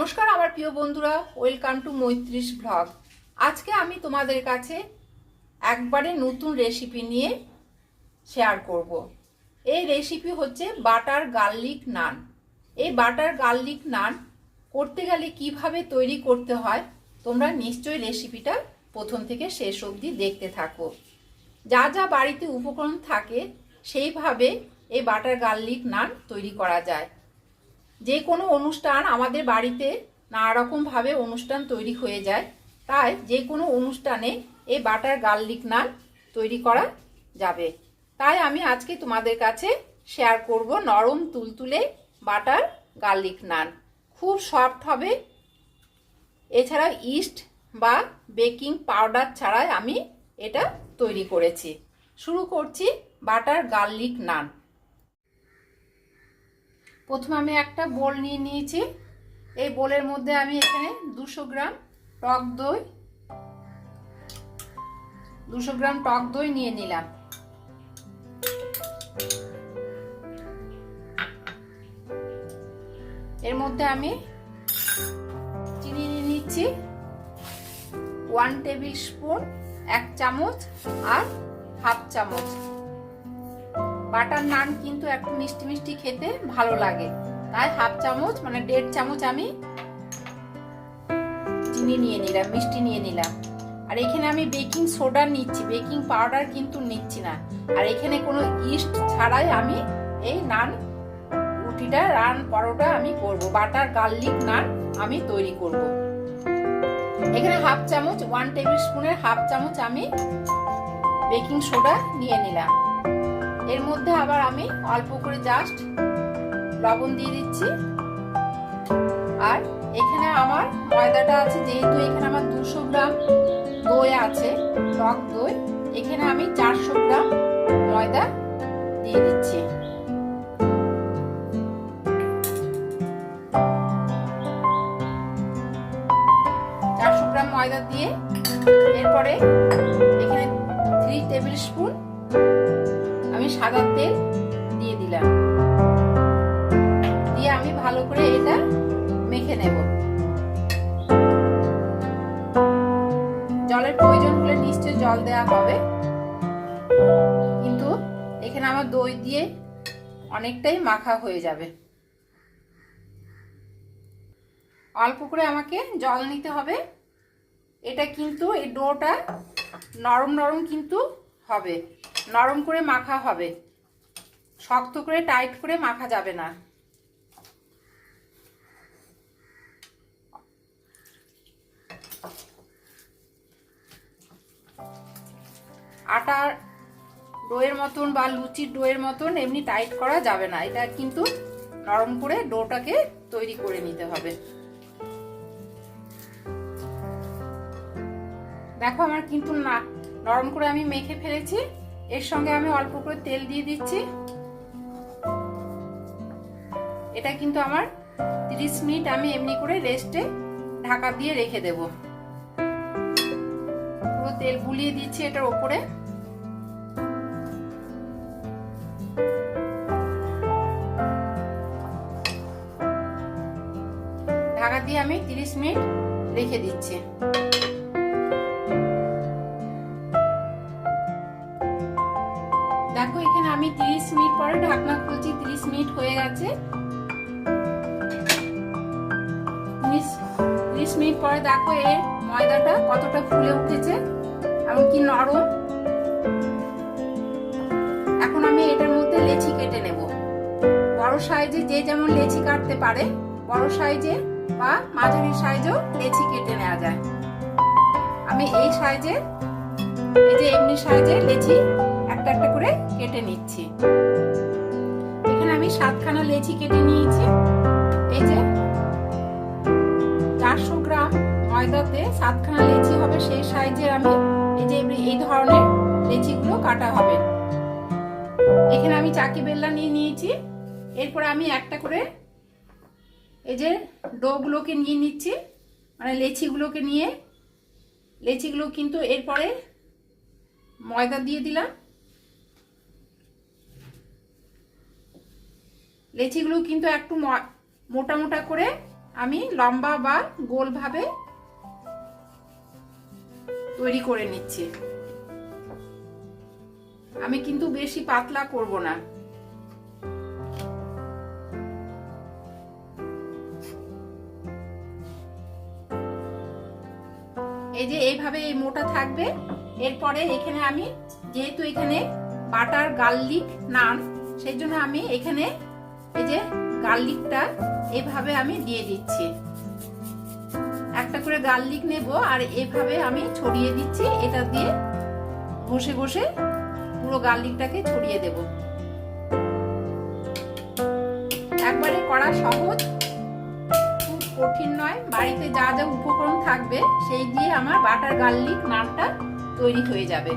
নমস্কার আমার প্রিয় বন্ধুরা ওয়েলকাম টু মৈত্রিস ব্লগ আজকে আমি তোমাদের কাছে একবারে নতুন রেসিপি নিয়ে শেয়ার করব। এই রেসিপি হচ্ছে বাটার গার্লিক নান। এই বাটার গার্লিক নান করতে গেলে কীভাবে তৈরি করতে হয়, তোমরা নিশ্চয়ই রেসিপিটা প্রথম থেকে শেষ অবধি দেখতে থাকো। যা যা বাড়িতে উপকরণ থাকে, সেইভাবে এই বাটার গার্লিক নান তৈরি করা যায়। যে কোনো অনুষ্ঠান আমাদের বাড়িতে নানা রকমভাবে অনুষ্ঠান তৈরি হয়ে যায়। তাই যে কোনো অনুষ্ঠানে এই বাটার গার্লিক নান তৈরি করা যাবে। তাই আমি আজকে তোমাদের কাছে শেয়ার করব নরম তুলতুলে বাটার গার্লিক নান। খুব সফট হবে। এছাড়া ইস্ট বা বেকিং পাউডার ছাড়াই আমি এটা তৈরি করেছি। শুরু করছি বাটার গার্লিক নান। প্রথমে আমি একটা বোল নিয়ে নিয়েছি। এই বোলের মধ্যে আমি এখানে দুশো গ্রাম টক দই, দুশো গ্রাম টক দই নিয়ে নিলাম। এর মধ্যে আমি চিনি নিয়ে নিচ্ছি। ওয়ান টেবিল স্পুন, এক চামচ আর হাফ চামচ। বাটার নান কিন্তু একটু মিষ্টি মিষ্টি খেতে ভালো লাগে। তাই হাফ চামচ মানে দেড় চামচ আমি চিনি নিয়ে নিলাম, মিষ্টি নিয়ে নিলাম। আর এখানে আমি বেকিং সোডা নিচ্ছি, বেকিং পাউডার কিন্তু নিচ্ছি না। আর এখানে কোনো ইস্ট ছাড়াই আমি এই নান, রুটিটা, রান, পরোটা আমি করব। বাটার, গার্লিক নান আমি তৈরি করব। এখানে হাফ চামচ, ওয়ান টেবিল স্পুনের হাফ চামচ আমি বেকিং সোডা নিয়ে নিলাম। এর মধ্যে আবার আমি অল্প করে জাস্ট লবণ দিয়ে দিচ্ছি। আর এখানে আমার ময়দাটা আছে, যেহেতু এখানে আমার দুশো গ্রাম দই আছে, টক দই, এখানে আমি চারশো গ্রাম ময়দা দিয়ে দিচ্ছি। চারশো গ্রাম ময়দা দিয়ে এরপরে এখানে থ্রি টেবিল স্পুন সাদা তেল দিয়ে দিলাম। দিয়ে আমি ভালো করে এটা মেখে নেব। জলের প্রয়োজন হলে নিশ্চয় জল দেওয়া হবে। কিন্তু এখানে আমার দই দিয়ে অনেকটাই মাখা হয়ে যাবে। অল্প করে আমাকে জল নিতে হবে। এটা কিন্তু এই ডোটা নরম নরম কিন্তু হবে। নরম করে মাখা হবে। শক্ত করে টাইট করে মাখা যাবে না। আটার ডোয়ের মতন বা লুচির ডোয়ের মতন এমনি টাইট করা যাবে না। এটা কিন্তু নরম করে ডোটাকে তৈরি করে নিতে হবে। দেখো আমার কিন্তু না, নরম করে আমি মেখে ফেলেছি। এর সঙ্গে আমি অল্প করে তেল দিয়ে দিচ্ছি। এটা কিন্তু আমার তিরিশ মিনিট আমি এমনি করে রেস্টে ঢাকা দিয়ে রেখে দেব। পুরো তেল গুলিয়ে দিচ্ছি এটার ওপরে। ঢাকা দিয়ে আমি তিরিশ মিনিট রেখে দিচ্ছি। দেখো, এখানে আমি 30 মিনিট পরে ঢাকনা খুলছি 30 মিনিট হয়ে গেছে। 30 মিনিট পরে দেখো এর ময়দাটা কতটা ফুলে উঠেছে এবং এমনকি নরম। এখন আমি এটার মধ্যে লেচি কেটে নেব। বড় সাইজে যে যেমন লেচি কাটতে পারে, বড় সাইজে বা মাঝারি সাইজেও লেচি কেটে নেওয়া যায়। আমি এই সাইজে, এই যে এমনি সাইজে লেচি কেটে নিচ্ছি। এখানে আমি সাতখানা লেচি কেটে নিয়েছি। এই যে চারশো গ্রাম ময়দাতে সাতখানা লেচি হবে, সেই সাইজের আমি এই যে এই ধরনের লেচিগুলো কাটা হবে। এখানে আমি চাকি বেল্লা নিয়ে নিয়েছি। এরপরে আমি একটা করে এই যে ডোগুলোকে নিয়ে নিচ্ছি। মানে লেচিগুলোকে নিয়ে। লেচিগুলো কিন্তু এরপরে ময়দা দিয়ে দিলাম। লেচিগুলো কিন্তু একটু মোটা মোটা করে আমি লম্বা বা গোলভাবে তৈরি করে নিচ্ছি। আমি কিন্তু বেশি পাতলা করব না। এই যে এইভাবে এই মোটা থাকবে, এরপরে এখানে আমি যেহেতু এখানে বাটার গার্লিক নান, সেই জন্য আমি এখানে এই যে গার্লিকটা এভাবে আমি দিয়ে দিচ্ছি। একটা করে গার্লিক নেব আর এভাবে আমি ছড়িয়ে দিচ্ছি। এটা দিয়ে ঘষে ঘষে পুরো গার্লিকটাকে ছড়িয়ে দেব। একবারে করা সহজ, খুব কঠিন নয়। বাড়িতে যা যা উপকরণ থাকবে, সেই দিয়ে আমার বাটার গার্লিক নানটা তৈরি হয়ে যাবে।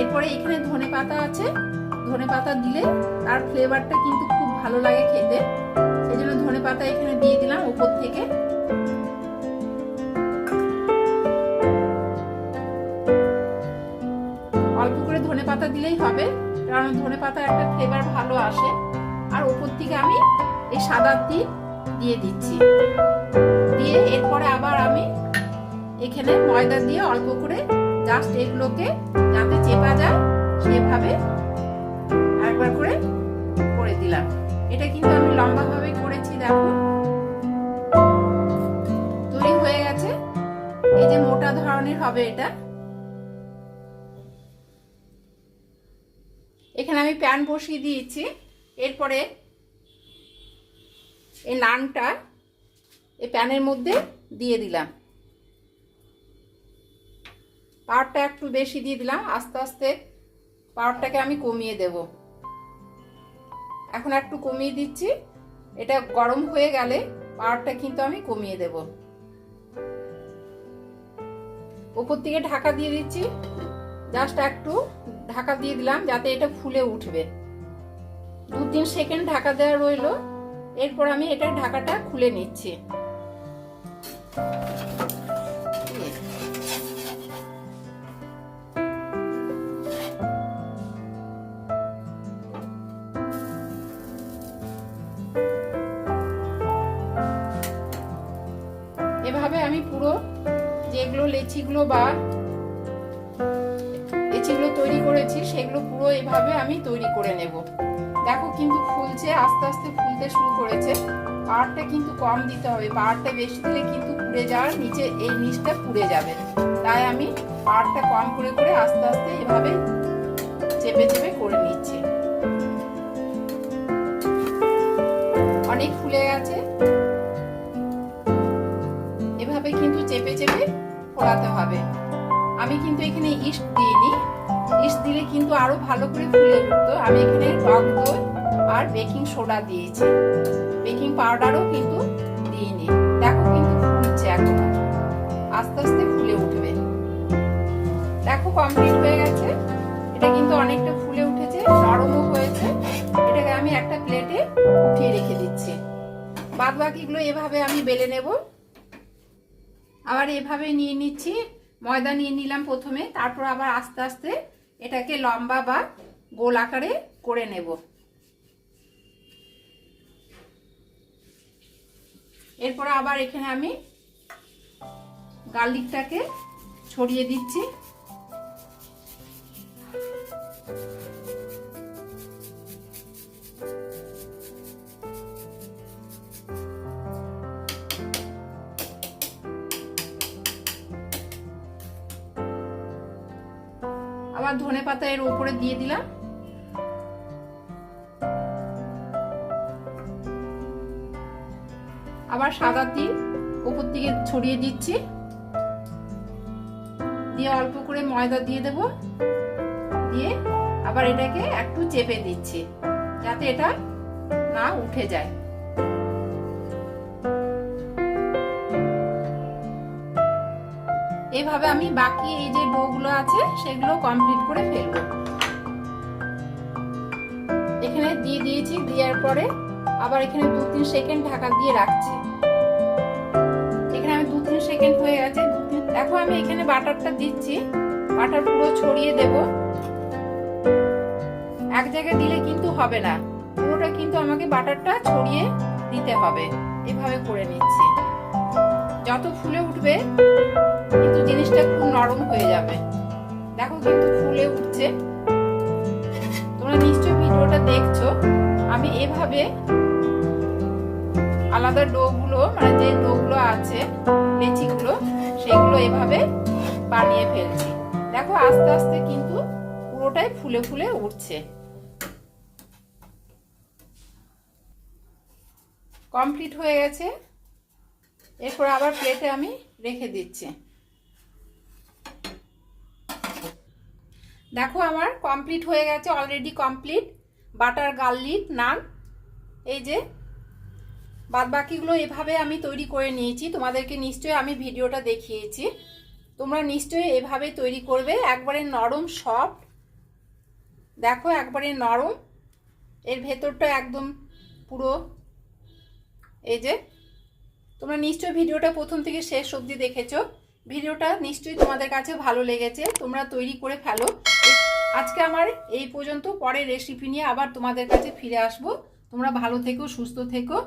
এরপরে এখানে ধনে পাতা আছে। ধনে পাতা দিলে তার ফ্লেভারটা কিন্তু খুব ভালো লাগে খেতে। সেই জন্য ধনে পাতা এখানে দিয়ে দিলাম উপর থেকে। অল্প করে ধনে পাতা দিলেই হবে, কারণ ধনে পাতা একটা ফ্লেভার ভালো আসে। আর উপর থেকে আমি এই সাদা তিল দিয়ে দিচ্ছি। দিয়ে এরপরে আবার আমি এখানে ময়দা দিয়ে অল্প করে জাস্ট এগুলোকে যাতে চেপা যায় সেভাবে একবার করে করে দিলাম। এটা কিন্তু আমি লম্বাভাবে করেছি, দেখো। তৈরি হয়ে গেছে। এই যে মোটা ধরনের হবে এটা। এখানে আমি প্যান বসিয়ে দিয়েছি। এরপরে এই নানটা এই প্যানের মধ্যে দিয়ে দিলাম। পাওয়ারটা একটু বেশি দিয়ে দিলাম। আস্তে আস্তে পাওয়ারটাকে আমি কমিয়ে দেব। এখন একটু কমিয়ে দিচ্ছি। এটা গরম হয়ে গেলে পাওয়ারটা কিন্তু আমি কমিয়ে দেব। উপর থেকে ঢাকা দিয়ে দিচ্ছি। জাস্ট একটু ঢাকা দিয়ে দিলাম যাতে এটা ফুলে উঠবে। দু তিন সেকেন্ড ঢাকা দেওয়া রইল। এরপর আমি এটা ঢাকাটা খুলে নিচ্ছি। লেচিগুলো বা লেচিগুলো তৈরি করেছি, সেগুলো পুরো এভাবে আমি তৈরি করে নেব। দেখো কিন্তু ফুলছে, আস্তে আস্তে ফুলতে শুরু করেছে। পাহাড়টা কিন্তু কম দিতে হবে পাহাড়টা বেশি দিলে কিন্তু পুড়ে যাওয়ার নিচে এই নিচটা পুড়ে যাবে। তাই আমি পাহাড়টা কম করে করে আস্তে আস্তে এভাবে চেপে চেপে করে নিচ্ছি। অনেক ফুলে গেছে। ফোলাতে হবে। আমি কিন্তু এখানে ইস্ট দিইনি। ইস্ট দিলে কিন্তু আরও ভালো করে ফুলে উঠতো। আমি এখানে টক দই আর বেকিং সোডা দিয়েছি। বেকিং পাউডারও কিন্তু দিইনি। দেখো কিন্তু ফুলছে এখনও। আস্তে আস্তে ফুলে উঠবে। দেখো কমপ্লিট হয়ে গেছে। এটা কিন্তু অনেকটা ফুলে উঠেছে, নরমও হয়েছে। এটাকে আমি একটা প্লেটে উঠিয়ে রেখে দিচ্ছি। বাদ বাকিগুলো এভাবে আমি বেলে নেব। আবার এভাবে নিয়ে নিচ্ছি, ময়দা নিয়ে নিলাম প্রথমে, তারপর আবার আস্তে আস্তে এটাকে লম্বা বা গোল আকারে করে নেব। এরপর আবার এখানে আমি গার্লিকটাকে ছড়িয়ে দিচ্ছি। আবার ধনে পাতা এর উপরে দিয়ে দিলাম। আবার সাদা তিল উপর দিকে ছড়িয়ে দিচ্ছি। দিয়ে অল্প করে ময়দা দিয়ে দেব। দিয়ে আবার এটাকে একটু চেপে দিচ্ছি, যাতে এটা না উঠে যায়। এভাবে আমি বাকি এই যে ডোগুলো আছে, সেগুলো কমপ্লিট করে ফেলব। এখানে দিয়ে দিয়েছি, দেওয়ার পরে আবার এখানে দু তিন সেকেন্ড ঢাকা দিয়ে রাখছি। এখানে আমি দু তিন সেকেন্ড হয়ে গেছে। দেখো আমি এখানে বাটারটা দিচ্ছি। বাটার পুরো ছড়িয়ে দেব। এক জায়গায় দিলে কিন্তু হবে না। পুরোটা কিন্তু আমাকে বাটারটা ছড়িয়ে দিতে হবে। এভাবে করে নিচ্ছি। যত ফুলে উঠবে, কিন্তু জিনিসটা খুব নরম হয়ে যাবে। দেখো কিন্তু ফুলে উঠছে। তোমরা নিশ্চয়ই ভিডিওটা দেখছ। আমি এভাবে আলাদা ডোগুলো মানে যে ডোগুলো আছে, লেচিগুলো, সেগুলো এভাবে বানিয়ে ফেলছি। দেখো আস্তে আস্তে কিন্তু পুরোটাই ফুলে ফুলে উঠছে। কমপ্লিট হয়ে গেছে। এরপর আবার প্লেটে আমি রেখে দিচ্ছি। দেখো আমার কমপ্লিট হয়ে গেছে already complete butter garlic naan এই যে বাদ বাকিগুলো এভাবে আমি তৈরি করে নিয়েছি। তোমাদেরকে নিশ্চয়ই আমি ভিডিওটা দেখিয়েছি। তোমরা নিশ্চয়ই এভাবে তৈরি করবে। একবারে নরম সফট দেখো একবারে নরম। এর ভেতরটা একদম পুরো, এই যে তোমরা নিশ্চয়ই ভিডিওটা প্রথম থেকে শেষ অবধি দেখেছ। ভিডিওটা নিশ্চয়ই তোমাদের কাছে ভালো লেগেছে। তোমরা তৈরি করে ফেলো। আজকে আমার এই পর্যন্ত পরের রেসিপি নিয়ে আবার তোমাদের কাছে ফিরে আসব। তোমরা ভালো থেকো, সুস্থ থেকো।